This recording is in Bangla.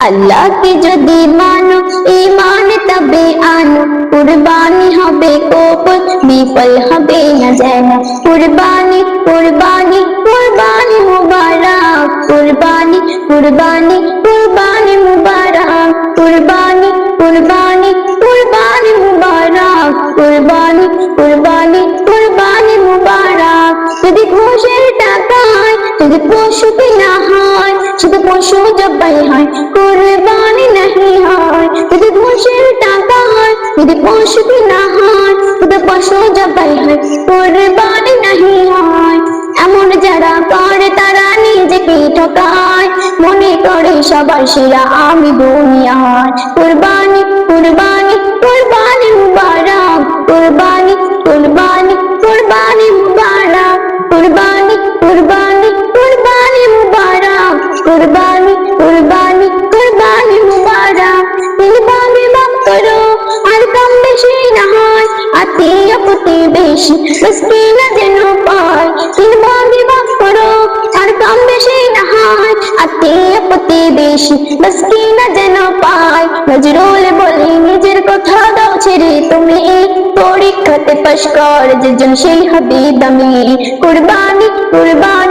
আল্লাহকে যদি মানো ইমান তবে আনো। কুরবানি হবে কবুল, বিফল হবে না যেন। কুরবানি কুরবানি কুরবানি মুবারক। কুরবানি কুরবানি কুরবানি মুবারক। কুরবানি কুরবানি কুরবানি মুবারক। কুরবানি কুরবানি কুরবানি মুবারক। যদি ঘোষের টাকায় যদি পশু কেনা হয় শুধু পশু জবাই হয়? কুরবানি নাহি হয়। যদি ঘোষের টাকা হয়, যদি পশু কেনা হয় শুধু পশু জবাই হয়, কুরবানি নাহি হয়। এমন যারা করে, তারা নিজেকে ঠকায়। মনে করে সবার সেরা আমি দুনিয়ায় কুরবানি কুরবানি কুরবানি কুরবানি কুরবানি কুরবানি কুরবানি কুরবানি মুবারক। কুরবানি মাফ করো, আর কম বেশি না হয়। আত্মীয় যেন পায়। কুরবানি মাফ করো, আর কম বেশি না হয়। আত্মীয় যেন পায়। নজরুল বলে, নিজের কথা দাও ছেড়ে তুমি। পরীক্ষাতে পাশ কর, যেজন সেই হবে দামি কুরবানি কুরবানি